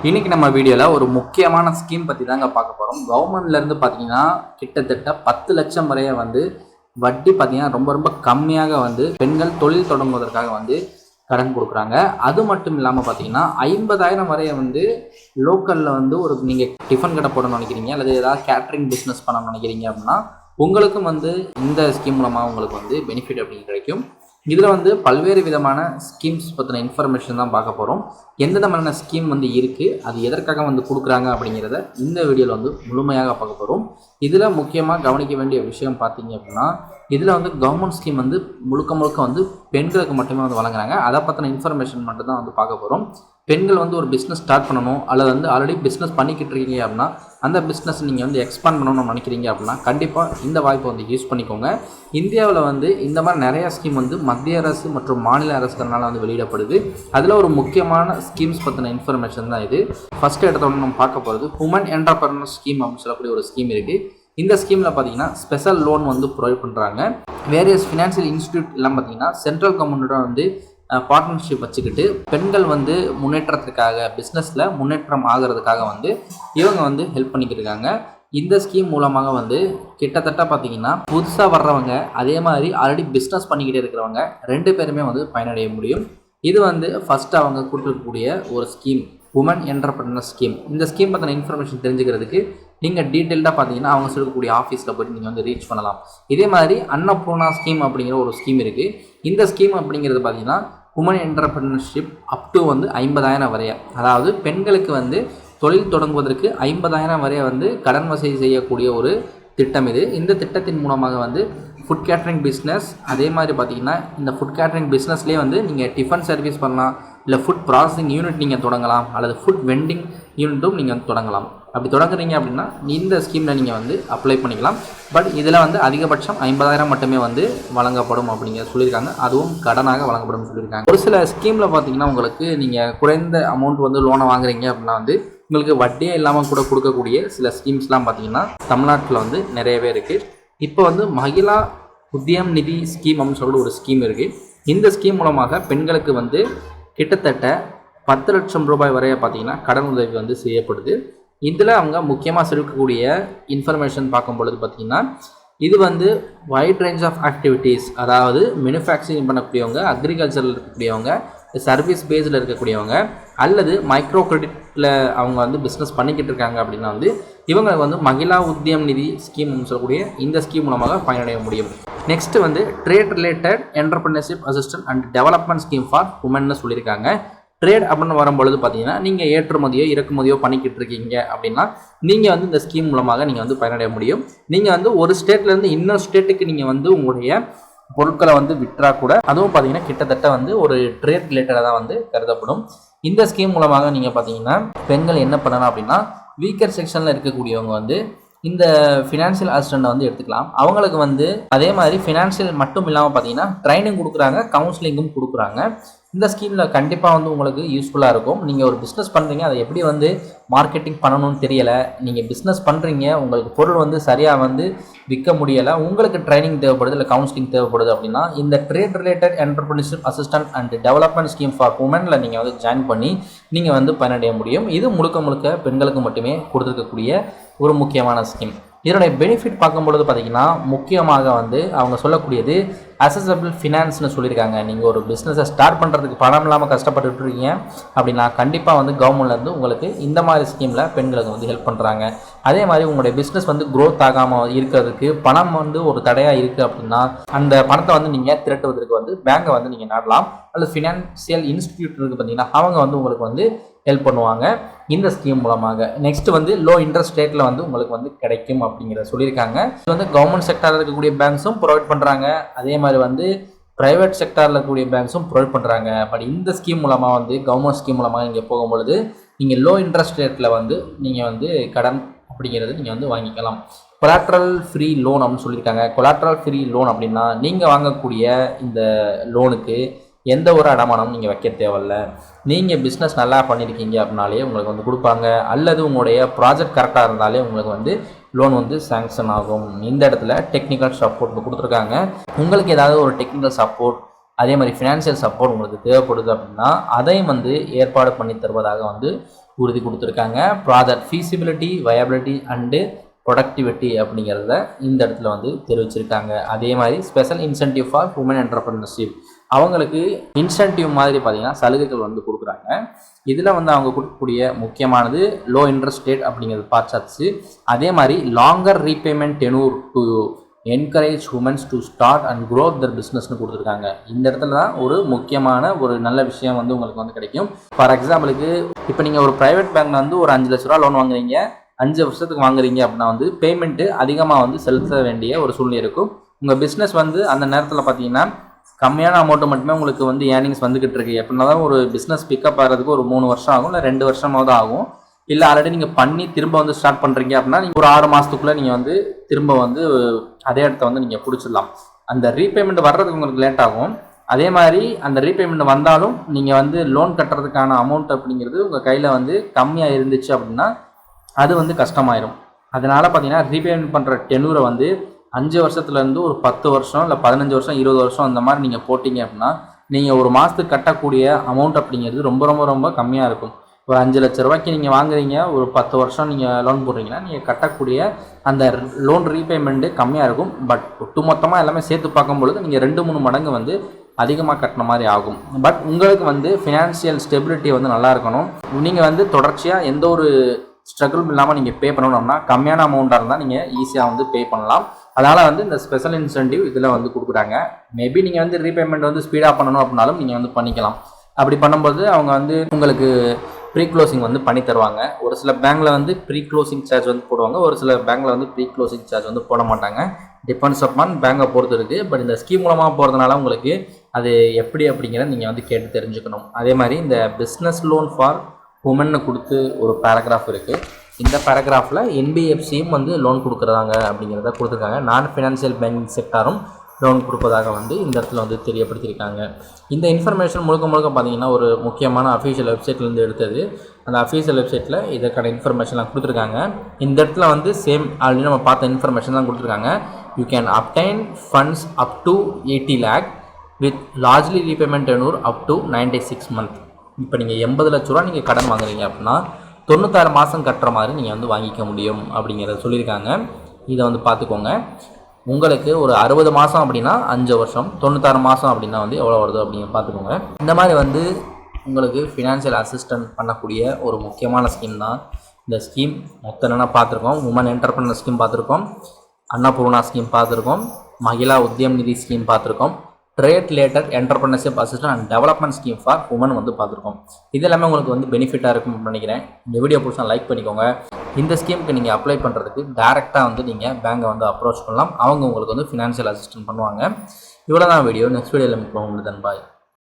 இன்றைக்கி நம்ம வீடியோவில் ஒரு முக்கியமான ஸ்கீம் பற்றி தாங்க பார்க்க போகிறோம் கவர்மெண்ட்லேருந்து பார்த்தீங்கன்னா கிட்டத்தட்ட பத்து லட்சம் வரைய வந்து வட்டி பார்த்திங்கன்னா ரொம்ப ரொம்ப கம்மியாக வந்து பெண்கள் தொழில் தொடங்குவதற்காக வந்து கடன் கொடுக்குறாங்க. அது மட்டும் இல்லாமல் பார்த்தீங்கன்னா ஐம்பதாயிரம் வரைய வந்து லோக்கலில் வந்து ஒரு நீங்கள் டிஃபன் கடை போடணும்னு நினைக்கிறீங்க அல்லது ஏதாவது கேட்ரிங் பிஸ்னஸ் பண்ணணும்னு நினைக்கிறீங்க அப்படின்னா உங்களுக்கும் வந்து இந்த ஸ்கீம் மூலமாக உங்களுக்கு வந்து பெனிஃபிட் அப்படின்னு கிடைக்கும். இதில் வந்து பல்வேறு விதமான ஸ்கீம்ஸ் பற்றின இன்ஃபர்மேஷன் தான் பார்க்க போகிறோம் எந்தெந்த மாதிரியான ஸ்கீம் வந்து இருக்குது அது எதற்காக வந்து கொடுக்குறாங்க அப்படிங்கிறத இந்த வீடியோவில் வந்து முழுமையாக பார்க்க போகிறோம் இதில் முக்கியமாக கவனிக்க வேண்டிய விஷயம் பார்த்தீங்க அப்படின்னா இதில் வந்து கவர்மெண்ட் ஸ்கீம் வந்து முழுக்க முழுக்க வந்து பெண்களுக்கு மட்டுமே வந்து வழங்குறாங்க. அதை பற்றின இன்ஃபர்மேஷன் மட்டும் தான் வந்து பார்க்க போகிறோம் பெண்கள் வந்து ஒரு பிஸ்னஸ் ஸ்டார்ட் பண்ணணும் அல்லது வந்து ஆல்ரெடி பிஸ்னஸ் பண்ணிக்கிட்டு இருக்கீங்க அப்படின்னா அந்த பிஸ்னஸ் நீங்கள் வந்து எக்ஸ்பாண்ட் பண்ணணும்னு நினைக்கிறீங்க அப்படின்னா கண்டிப்பாக இந்த வாய்ப்பை வந்து யூஸ் பண்ணிக்கோங்க. இந்தியாவில் வந்து இந்த மாதிரி நிறைய ஸ்கீம் வந்து மத்திய அரசு மற்றும் மாநில அரசுனால வந்து வெளியிடப்படுது. அதில் ஒரு முக்கியமான ஸ்கீம்ஸ் பற்றின இன்ஃபர்மேஷன் தான் இது. ஃபஸ்ட் இடத்தோட நம்ம பார்க்க போகிறது உமன் என்டர்பிரனர் ஸ்கீம் அப்படின்னு சொல்லக்கூடிய ஒரு ஸ்கீம் இருக்குது இந்த ஸ்கீமில் பார்த்தீங்கன்னா ஸ்பெஷல் லோன் வந்து ப்ரொவைட் பண்ணுறாங்க வேரியஸ் ஃபினான்ஷியல் இன்ஸ்டியூட் எல்லாம் பார்த்தீங்கன்னா சென்ட்ரல் கவர்மெண்ட்டோட வந்து பார்ட்னர்ஷிப் வச்சுக்கிட்டு பெண்கள் வந்து முன்னேற்றத்துக்காக பிஸ்னஸில் முன்னேற்றம் ஆகிறதுக்காக வந்து இவங்க வந்து ஹெல்ப் பண்ணிக்கிட்டு இருக்காங்க. இந்த ஸ்கீம் மூலமாக வந்து கிட்டத்தட்ட பார்த்தீங்கன்னா புதுசாக வர்றவங்க அதே மாதிரி ஆல்ரெடி பிஸ்னஸ் பண்ணிக்கிட்டே இருக்கிறவங்க ரெண்டு பேருமே வந்து பயனடைய முடியும். இது வந்து ஃபஸ்ட்டு அவங்க கொடுத்துருக்கக்கூடிய ஒரு ஸ்கீம் உமன் என்டர்பிரினர் ஸ்கீம் இந்த ஸ்கீம் பற்றின இன்ஃபர்மேஷன் தெரிஞ்சுக்கிறதுக்கு நீங்கள் டீட்டெயில்டாக பார்த்தீங்கன்னா அவங்க சொல்லக்கூடிய ஆஃபீஸில் போய்ட்டு நீங்கள் வந்து ரீச் பண்ணலாம். இதே மாதிரி அன்னபூர்ணா ஸ்கீம் அப்படிங்கிற ஒரு ஸ்கீம் இருக்குது இந்த ஸ்கீம் அப்படிங்கிறது பார்த்தீங்கன்னா உமன் என்டர்பிரினர்ஷிப் அப் டு வந்து ஐம்பதாயிரம் வரைய. அதாவது பெண்களுக்கு வந்து தொழில் தொடங்குவதற்கு ஐம்பதாயிரம் வரைய வந்து கடன் வசதி செய்யக்கூடிய ஒரு திட்டம் இது. இந்த திட்டத்தின் மூலமாக வந்து ஃபுட் கேட்ரிங் பிஸ்னஸ் அதே மாதிரி பார்த்தீங்கன்னா இந்த ஃபுட் கேட்ரிங் பிஸ்னஸ்லேயே வந்து நீங்கள் டிஃபன் சர்வீஸ் பண்ணலாம். இல்லை ஃபுட் ப்ராசஸிங் யூனிட் நீங்கள் தொடங்கலாம் அல்லது ஃபுட் வெண்டிங் யூனிட்டும் நீங்கள் வந்து தொடங்கலாம். அப்படி தொடங்குறீங்க அப்படின்னா இந்த ஸ்கீமில் நீங்கள் வந்து அப்ளை பண்ணிக்கலாம். பட் இதில் வந்து அதிகபட்சம் ஐம்பதாயிரம் மட்டுமே வந்து வழங்கப்படும் அப்படிங்கிற சொல்லியிருக்காங்க. அதுவும் கடனாக வழங்கப்படும் சொல்லியிருக்காங்க. ஒரு சில ஸ்கீமில் பார்த்தீங்கன்னா உங்களுக்கு நீங்கள் குறைந்த அமௌண்ட் வந்து லோனை வாங்குறீங்க அப்படின்னா வந்து உங்களுக்கு வட்டியே இல்லாமல் கூட கொடுக்கக்கூடிய சில ஸ்கீம்ஸ்லாம் பார்த்தீங்கன்னா தமிழ்நாட்டில் வந்து நிறையவே இருக்குது இப்போ வந்து மகிழா உத்தியம் நிதி ஸ்கீம் அப்படின்னு சொல்லிட்டு ஒரு ஸ்கீம் இருக்குது இந்த ஸ்கீம் மூலமாக பெண்களுக்கு வந்து கிட்டத்தட்ட பத்து லட்சம் ரூபாய் வரைய பார்த்தீங்கன்னா கடன் உதவி வந்து செய்யப்படுது. இதில் அவங்க முக்கியமாக சேர்க்கக்கூடிய இன்ஃபர்மேஷன் பார்க்கும் பொழுது பார்த்தீங்கன்னா இது வந்து வைட் ரேஞ்ச் ஆஃப் ஆக்டிவிட்டீஸ் அதாவது மேனுஃபேக்சரிங் பண்ணக்கூடியவங்க அக்ரிகல்ச்சரில் இருக்கக்கூடியவங்க சர்வீஸ் பேஸில் இருக்கக்கூடியவங்க அல்லது மைக்ரோ கிரெடிட்டில் அவங்க வந்து பிஸ்னஸ் பண்ணிக்கிட்டு இருக்காங்க அப்படின்னா வந்து இவங்க வந்து மகிழா உத்தியம் நிதி ஸ்கீம்னு சொல்லக்கூடிய இந்த ஸ்கீம் மூலமாக பயனடைய முடியும். நெக்ஸ்ட் வந்து trade related entrepreneurship assistant and development scheme for உமன்னு சொல்லியிருக்காங்க. ட்ரேட் அப்படின்னு வரும்பொழுது பார்த்தீங்கன்னா நீங்கள் ஏற்றுமதியோ இறக்குமதியோ பண்ணிக்கிட்டு இருக்கீங்க அப்படின்னா நீங்கள் வந்து இந்த ஸ்கீம் மூலமாக நீங்கள் வந்து பயனடைய முடியும். நீங்கள் வந்து ஒரு ஸ்டேட்லேருந்து இன்னொரு ஸ்டேட்டுக்கு நீங்கள் வந்து உங்களுடைய பொருட்களை வந்து விற்றா கூட அதுவும் பார்த்தீங்கன்னா கிட்டத்தட்ட வந்து ஒரு ட்ரேட் ரிலேட்டடாக தான் வந்து கருதப்படும். இந்த ஸ்கீம் மூலமாக நீங்கள் பார்த்தீங்கன்னா பெண்கள் என்ன பண்ணலாம் அப்படின்னா வீக்கர் செக்ஷனில் இருக்கக்கூடியவங்க வந்து இந்த ஃபினான்ஷியல் அசிஸ்டண்ட்டை வந்து எடுத்துக்கலாம். அவங்களுக்கு வந்து அதே மாதிரி ஃபினான்ஷியல் மட்டும் இல்லாமல் பார்த்தீங்கன்னா ட்ரைனிங் கொடுக்குறாங்க கவுன்சிலிங்கும் கொடுக்குறாங்க. இந்த ஸ்கீமில் கண்டிப்பாக வந்து உங்களுக்கு யூஸ்ஃபுல்லாக இருக்கும். நீங்கள் ஒரு பிஸ்னஸ் பண்ணுறீங்க அதை எப்படி வந்து மார்க்கெட்டிங் பண்ணணும்னு தெரியலை. நீங்கள் பிஸ்னஸ் பண்ணுறீங்க உங்களுக்கு பொருள் வந்து சரியாக வந்து விற்க முடியலை உங்களுக்கு ட்ரைனிங் தேவைப்படுது இல்லை கவுன்சிலிங் தேவைப்படுது அப்படின்னா இந்த trade related entrepreneurship assistant and development scheme for உமனில் நீங்கள் வந்து ஜாயின் பண்ணி நீங்கள் வந்து பயனடைய முடியும். இது முழுக்க முழுக்க பெண்களுக்கு மட்டுமே கொடுத்துருக்கக்கூடிய ஒரு முக்கியமான ஸ்கீம் இதனுடைய பெனிஃபிட் பார்க்கும்பொழுது பார்த்தீங்கன்னா முக்கியமாக வந்து அவங்க சொல்லக்கூடியது அசசபிள் ஃபினான்ஸ்னு சொல்லியிருக்காங்க. நீங்கள் ஒரு பிஸ்னஸை ஸ்டார்ட் பண்ணுறதுக்கு பணம் இல்லாமல் கஷ்டப்பட்டுட்டு இருக்கீங்க அப்படின்னா கண்டிப்பாக வந்து கவர்மெண்ட்லேருந்து உங்களுக்கு இந்த மாதிரி ஸ்கீமில் பெண்களுக்கு வந்து ஹெல்ப் பண்ணுறாங்க அதே மாதிரி உங்களுடைய பிஸ்னஸ் வந்து க்ரோத் ஆகாமல் இருக்கிறதுக்கு பணம் வந்து ஒரு தடையாக இருக்குது அப்படின்னா அந்த பணத்தை வந்து நீங்கள் திரட்டுவதற்கு வந்து பேங்கை வந்து நீங்கள் நாடலாம். அல்லது ஃபினான்சியல் இன்ஸ்டிடியூட் இருக்குது பார்த்தீங்கன்னா அவங்க வந்து உங்களுக்கு வந்து ஹெல்ப் பண்ணுவாங்க. இந்த ஸ்கீம் மூலமாக. நெக்ஸ்ட் வந்து லோ இன்ட்ரெஸ்ட் ரேட்டில் வந்து உங்களுக்கு வந்து கிடைக்கும் அப்படிங்கிறத சொல்லியிருக்காங்க. இது வந்து கவர்மெண்ட் செக்டாரில் இருக்கக்கூடிய பேங்க்ஸும் ப்ரொவைட் பண்ணுறாங்க அதே மாதிரி வந்து ப்ரைவேட் செக்டாரில் இருக்கக்கூடிய பேங்க்ஸும் ப்ரொவைட் பண்ணுறாங்க பட் இந்த ஸ்கீம் மூலமாக வந்து கவர்மெண்ட் ஸ்கீம் மூலமாக இங்கே போகும்பொழுது நீங்கள் லோ இன்ட்ரெஸ்ட் ரேட்டில் வந்து நீங்கள் வந்து கடன் அப்படிங்கிறது நீங்கள் வந்து வாங்கிக்கலாம். கொலாட்ரல் ஃப்ரீ லோன் அப்படின்னு சொல்லியிருக்காங்க. கொலாட்ரல் ஃப்ரீ லோன் அப்படின்னா நீங்கள் வாங்கக்கூடிய இந்த லோனுக்கு எந்த ஒரு அடமானமும் நீங்கள் வைக்க தேவையில்ல. நீங்கள் பிஸ்னஸ் நல்லா பண்ணியிருக்கீங்க அப்படின்னாலே உங்களுக்கு வந்து கொடுப்பாங்க. அல்லது உங்களுடைய ப்ராஜெக்ட் கரெக்டாக இருந்தாலே உங்களுக்கு வந்து லோன் வந்து சேங்ஷன் ஆகும். இந்த இடத்துல டெக்னிக்கல் சப்போர்ட் கொடுத்துருக்காங்க. உங்களுக்கு ஏதாவது ஒரு டெக்னிக்கல் சப்போர்ட் அதே மாதிரி ஃபினான்ஷியல் சப்போர்ட் உங்களுக்கு தேவைப்படுது அப்படின்னா அதையும் வந்து ஏற்பாடு பண்ணி தருவதாக வந்து உறுதி கொடுத்துருக்காங்க. Project feasibility viability and productivity அப்படிங்கிறத இந்த இடத்துல வந்து தெரிவிச்சிருக்காங்க. அதே மாதிரி special incentive for women entrepreneurship அவங்களுக்கு இன்சென்டிவ் மாதிரி பார்த்தீங்கன்னா சலுகைகள் வந்து கொடுக்குறாங்க. இதில் வந்து அவங்க கொடுக்கக்கூடிய முக்கியமானது லோ இன்ட்ரெஸ்ட் ரேட் அப்படிங்கிறது பார்த்தாச்சு அதே மாதிரி longer repayment tenure to encourage womens to start and growth their பிஸ்னஸ்னு கொடுத்துருக்காங்க. இந்த இடத்துல தான் ஒரு முக்கியமான ஒரு நல்ல விஷயம் வந்து உங்களுக்கு வந்து கிடைக்கும். ஃபார் எக்ஸாம்பிளுக்கு இப்போ நீங்கள் ஒரு ப்ரைவேட் பேங்க்ல வந்து ஒரு அஞ்சு லட்ச ரூபா லோன் வாங்குறீங்க. அஞ்சு வருஷத்துக்கு வாங்குறீங்க அப்படின்னா வந்து பேமெண்ட்டு அதிகமாக வந்து செலுத்த வேண்டிய ஒரு சூழ்நிலை இருக்கும். உங்கள் பிஸ்னஸ் வந்து அந்த நேரத்தில் பார்த்தீங்கன்னா கம்மியான அமௌண்ட்டு மட்டுமே உங்களுக்கு வந்து ஏர்னிங்ஸ் வந்துக்கிட்டு இருக்கு. எப்படின்னா தான் ஒரு பிஸ்னஸ் பிக்கப் ஆகிறதுக்கு ஒரு மூணு வருஷம் ஆகும் இல்லை ரெண்டு வருஷமாவது ஆகும். இல்லை ஆல்ரெடி நீங்கள் பண்ணி திரும்ப வந்து ஸ்டார்ட் பண்ணுறீங்க அப்படின்னா நீங்கள் ஒரு ஆறு மாதத்துக்குள்ளே நீங்கள் வந்து திரும்ப வந்து அதே இடத்த வந்து நீங்கள் பிடிச்சிடலாம். அந்த ரீபேமெண்ட் வர்றதுக்கு உங்களுக்கு லேட் ஆகும். அதே மாதிரி அந்த ரீபேமெண்ட் வந்தாலும் நீங்கள் வந்து லோன் கட்டுறதுக்கான அமௌண்ட் அப்படிங்கிறது உங்கள் கையில் வந்து கம்மியாக இருந்துச்சு அப்படின்னா அது வந்து கஷ்டமாயிரும். அதனால் பார்த்தீங்கன்னா ரீபேமெண்ட் பண்ணுற டெனூரை வந்து அஞ்சு வருஷத்துலேருந்து ஒரு பத்து வருஷம் இல்லை பதினஞ்சு வருஷம் இருபது வருஷம் அந்த மாதிரி நீங்கள் போட்டிங்க அப்படின்னா நீங்கள் ஒரு மாதத்துக்கு கட்டக்கூடிய அமௌண்ட் அப்படிங்கிறது ரொம்ப ரொம்ப ரொம்ப கம்மியாக இருக்கும். ஒரு அஞ்சு லட்ச ரூபாய்க்கு நீங்கள் வாங்குறீங்க ஒரு பத்து வருஷம் நீங்கள் லோன் போடுறீங்கன்னா நீங்கள் கட்டக்கூடிய அந்த லோன் ரீபேமெண்ட்டு கம்மியாக இருக்கும். பட் ஒட்டுமொத்தமாக எல்லாமே சேர்த்து பார்க்கும்பொழுது நீங்கள் ரெண்டு மூணு மடங்கு வந்து அதிகமாக கட்டின மாதிரி ஆகும். பட் உங்களுக்கு வந்து ஃபினான்ஷியல் ஸ்டெபிலிட்டி வந்து நல்லா இருக்கணும். நீங்கள் வந்து தொடர்ச்சியாக எந்த ஒரு ஸ்ட்ரகிளும் இல்லாமல் நீங்கள் பே பண்ணணும்னா கம்மியான அமௌண்ட்டாக இருந்தால் நீங்கள் ஈஸியாக வந்து பே பண்ணலாம். அதனால் வந்து இந்த ஸ்பெஷல் இன்சென்டிவ் இதில் வந்து கொடுக்குறாங்க. மேபி நீங்கள் வந்து ரீபேமெண்ட் வந்து ஸ்பீடாக பண்ணணும் அப்படின்னாலும் நீங்கள் வந்து பண்ணிக்கலாம். அப்படி பண்ணும்போது அவங்க வந்து உங்களுக்கு ப்ரீ க்ளோசிங் வந்து பண்ணி தருவாங்க. ஒரு சில பேங்க்கில் வந்து ப்ரீ க்ளோசிங் சார்ஜ் வந்து போடுவாங்க. ஒரு சில பேங்க்கில் வந்து ப்ரீ க்ளோசிங் சார்ஜ் வந்து போட மாட்டாங்க. டிபெண்ட்ஸ் அப்பான் பேங்கை பொறுத்து இருக்குது பட் இந்த ஸ்கீம் மூலமாக போகிறதுனால உங்களுக்கு அது எப்படி அப்படிங்கிறத நீங்கள் வந்து கேட்டு தெரிஞ்சுக்கணும். அதே மாதிரி இந்த பிஸ்னஸ் லோன் ஃபார் உமன்னு கொடுத்து ஒரு பேராகிராஃப் இருக்குது இந்த பேராகிராஃபில் என்பிஎஃப்சியும் வந்து லோன் கொடுக்குறதாங்க அப்படிங்கிறத கொடுத்துருக்காங்க. நான் ஃபினான்ஷியல் பேங்கிங் செக்டாரும் லோன் கொடுப்பதாக வந்து இந்த இடத்துல வந்து தெரியப்படுத்தியிருக்காங்க. இந்த இன்ஃபர்மேஷன் முழுக்க முழுக்க பார்த்தீங்கன்னா ஒரு முக்கியமான அஃபீஷியல் வெப்சைட்லேருந்து எடுத்தது. அந்த அஃபீஷியல் வெப்சைட்டில் இதற்கான இன்ஃபர்மேஷன்லாம் கொடுத்துருக்காங்க. இந்த இடத்துல வந்து சேம் ஆல்ரெடி நம்ம பார்த்த இன்ஃபர்மேஷன் தான் கொடுத்துருக்காங்க. You can obtain funds up to eighty lakh with largely repayment tenure up to ninety six month இப்போ நீங்கள் எண்பது லட்ச ரூபா நீங்கள் கடன் வாங்குறீங்க அப்படின்னா தொண்ணூத்தாறு மாதம் கட்டுற மாதிரி நீங்கள் வந்து வாங்கிக்க முடியும் அப்படிங்கிறத சொல்லியிருக்காங்க. இதை வந்து பார்த்துக்கோங்க. உங்களுக்கு ஒரு அறுபது மாதம் அப்படின்னா அஞ்சு வருஷம் தொண்ணூத்தாறு மாதம் அப்படின்னா வந்து எவ்வளோ வருது அப்படிங்கிற பார்த்துக்கோங்க. இந்த மாதிரி வந்து உங்களுக்கு ஃபினான்ஷியல் அசிஸ்டன்ட் பண்ணக்கூடிய ஒரு முக்கியமான ஸ்கீம் தான் இந்த ஸ்கீம் மொத்தம் என்னென்னா பார்த்துருக்கோம். உமன் என்டர்பிரனர் ஸ்கீம் பார்த்துருக்கோம். அன்னபூர்ணா ஸ்கீம் பார்த்துருக்கோம். மகிழா உத்தியம் நிதி ஸ்கீம் பார்த்துருக்கோம். Trade related entrepreneurship assistant and development scheme for women வந்து பார்த்துருக்கோம். இது எல்லாமே உங்களுக்கு வந்து பெனிஃபிட்டாக இருக்கும்னு நினைக்கிறேன். இந்த வீடியோ பிடிச்சா லைக் பண்ணிக்கோங்க. இந்த ஸ்கீமுக்கு நீங்கள் அப்ளை பண்ணுறதுக்கு டேரெக்டாக வந்து நீங்கள் பேங்கை வந்து அப்ரோச் பண்ணலாம். அவங்க உங்களுக்கு வந்து ஃபினான்ஷியல் அசிஸ்டன்ட் பண்ணுவாங்க. இவ்வளோ தான் வீடியோ நெக்ஸ்ட் வீடியோவில் உங்களுக்கு பண்ணுவோம் பாய்